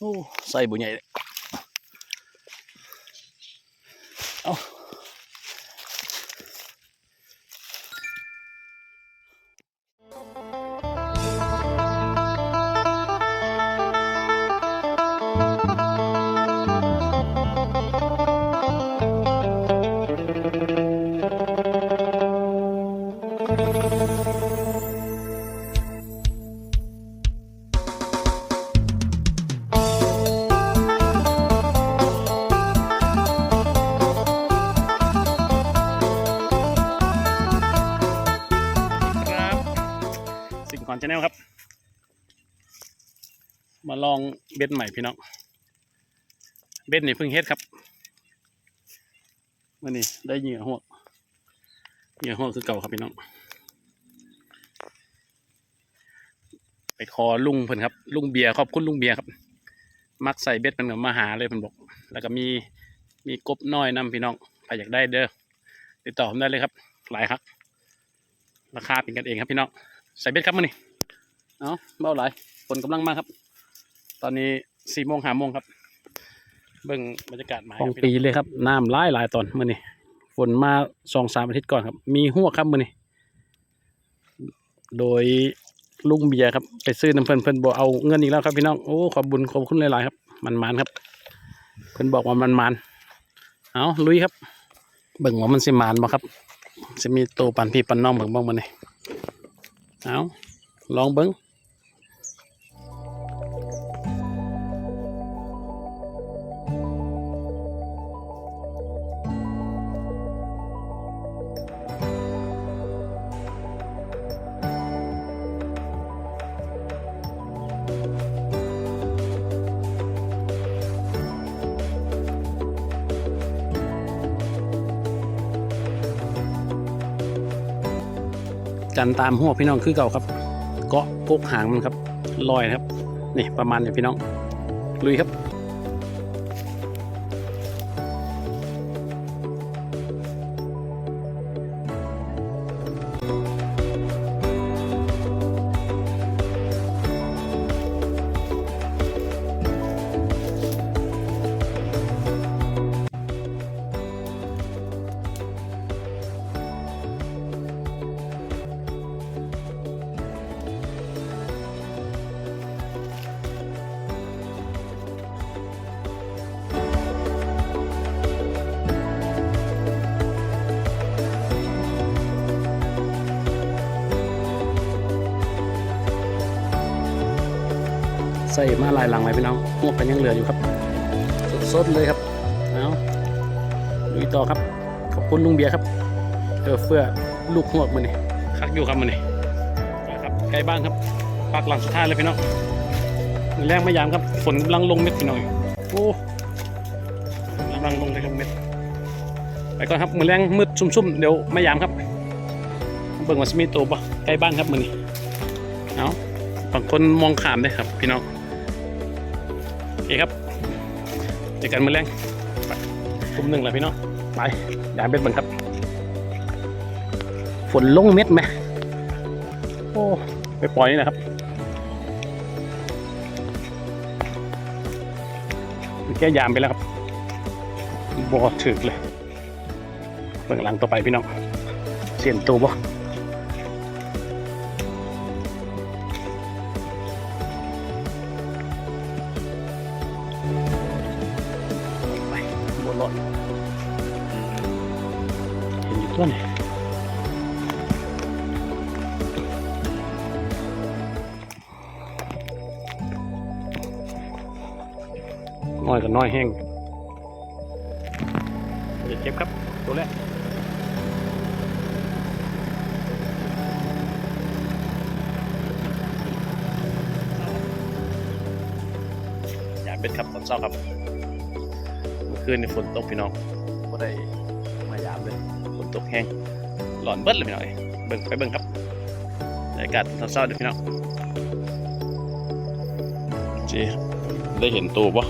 โอ้ใส่บุญใหญ่เอา ก่อนชาแนลครับ มาลองเบ็ดใหม่พี่น้อง เบ็ดนี่เพิ่งเฮ็ดครับมื่อนี้ได้เหยื่อหวกเหยื่อหวกคือเก่าครับพี่น้อง ไปขอลุงเพิ่นครับ ลุงเบียร์ขอบคุณลุงเบียร์ครับ มักใส่เบ็ดมันกับมาหาเลยเพิ่นบอก แล้วก็มีมีกบน้อยนํพี่น้องใครอยากได้เด้อติดต่อผมได้เลยครับ หลายครับ ราคาเป็นกันเองครับพี่น้อง ใส่เบ็ดครับมื่อนี้ เอาเบาหลายฝนกำลังมาครับ ตอนนี้สี่โมงห้าโมงครับ เบิ่งบรรยากาศหมายของปีเลยครับน้ำร้ายหลายตอนมื่อนี้ฝนมาสองสามอาทิตย์ก่อนครับ มีหัวกครับมื่อนี้โดยลุงเบียร์ครับ ไปซื้อน้ำเพิ่นเพิ่นบอกเอาเงินอีกแล้วครับพี่น้องโอ้ขอบบุญขอบคุณหลายๆครับ มันมันๆครับ เพิ่นบอกว่ามันมันๆเอาลุยครับ เบิ่งว่ามันสิมานบ่ครับจะมีตัวปันพี่ปันน้องเบิ่งบ้างมันนี่เอาลองเบิ่ง จันตามหัวพี่น้องคือเก่าครับ เกาะกกหางมันครับลอยนะครับนี่ประมาณนี้พี่น้องลุยครับ ส่มาลายหลังไว้พี่น้องหัวกันยังเหลืออยู่ครับสดๆเลยครับเอาลุยต่อครับ ขอบคุณลุงเบียร์ครับเออเฟื่อลูกหวกมันนี่คักอยู่ครับมันนี่ไปครับใกล้บ้านครับปักหลังสุดท้ายเลยพี่น้องมือแรกไม่ยามครับฝนกำลังลงเม็ดพี่น้องโอ้กำลังลงเลยครับเม็ดไปก่อนครับมือแรงมืดซุ่มๆเดี๋ยวไม่ยามครับเบิ่งว่าสมีตัวปะใกล้บ้านครับมือนี้เอาบางคนมองขามได้ครับ พี่น้อง เคครับเจอกันมือแรงทุ่มหนึ่งแล้วพี่น้องไปยาเป็นบังครับ ฝนลงเม็ดไหมโอ้ไปปล่อยนี่นะครับแก้ยามไปแล้วครับบอถึกเลยเบื้องหลังต่อไปพี่น้องเสียนตัวบ่ บนรถเห็นอยู่ตัวไหนน้อยกับน้อยแห้งจะเก็บครับ ตัวแรกอยากเป็นครับตอนเช้าครับ คืนในฝนตกพี่น้องก็ได้มายามเลยฝนตกแห้งหลอนเบิดเลยพี่น้องเอ้ยเบิ่งไปเบิ่งครับบรรยากาศตอนเช้าเด้อพี่น้องจีได้เห็นตัวปะ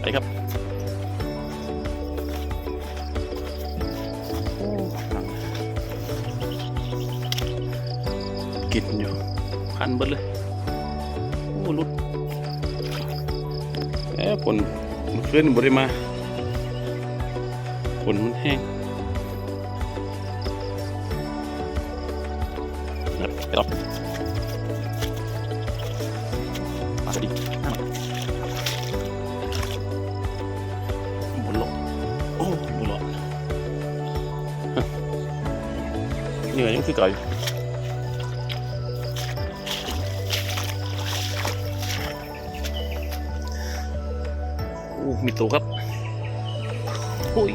ไปครับโอ้กินอยู่คันเบิดเลยโอ้รุดเอ๊ะฝน มันขึ้นบริมาฝนมันแห้งครับต่อมาดิบนโลโอ้บนโลเหนื่อยยังคือเก่า มีตัวครับโอ้ย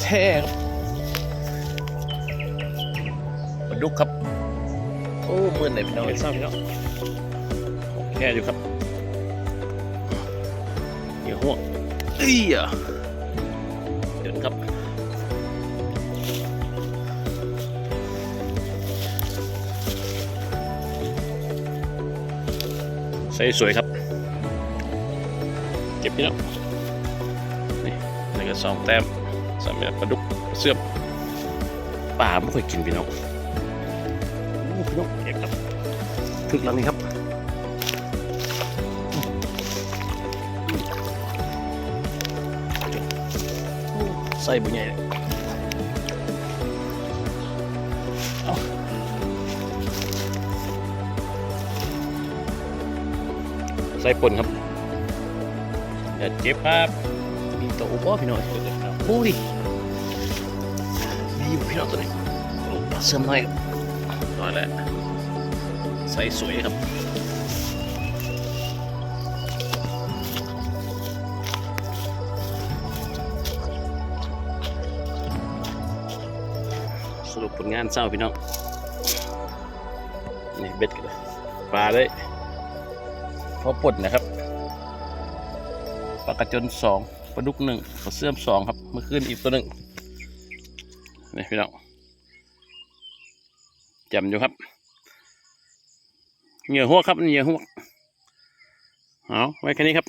แช่ครับปลาดุกครับ โอ้มื่นเลยพี่น้องเอาไปซ่าพี่น้องแค่อยู่ครับเดี๋ยวหัวเอ้ยอะเดินครับ ส่สวยครับ เก็บพี่น้องนี่นี่ก็สองแต้มสำหรับปลาดุกเสื่อมป่าไม่ค่อยกินพี่น้องโอ้พี่น้องเก็บครับถึกแล้วนี่ครับโอ้ใส่บุญใหญ่ ใส่ปนครับอย่าเจ็บครับ มีตัวอุปพี่น้องตัวเด็กครับโอ้ยดีอยู่พี่น้องตัวนี้โอ้ปลาเสื่อมหน่อยครับน้อยแล้วใส่สวยครับสรุปผลงานเศร้าพี่น้องนี่เบ็ดกันเลยปลาได้ พอปลดนะครับปลากระจนสองปลาดุกหนึ่งปลาเสื่อมสองครับเมื่อคืนอีกตัวหนึ่งนี่พี่น้องจำอยู่ครับเหงื่อหัวครับเหงื่อหัวเอาไว้แค่นี้ครับ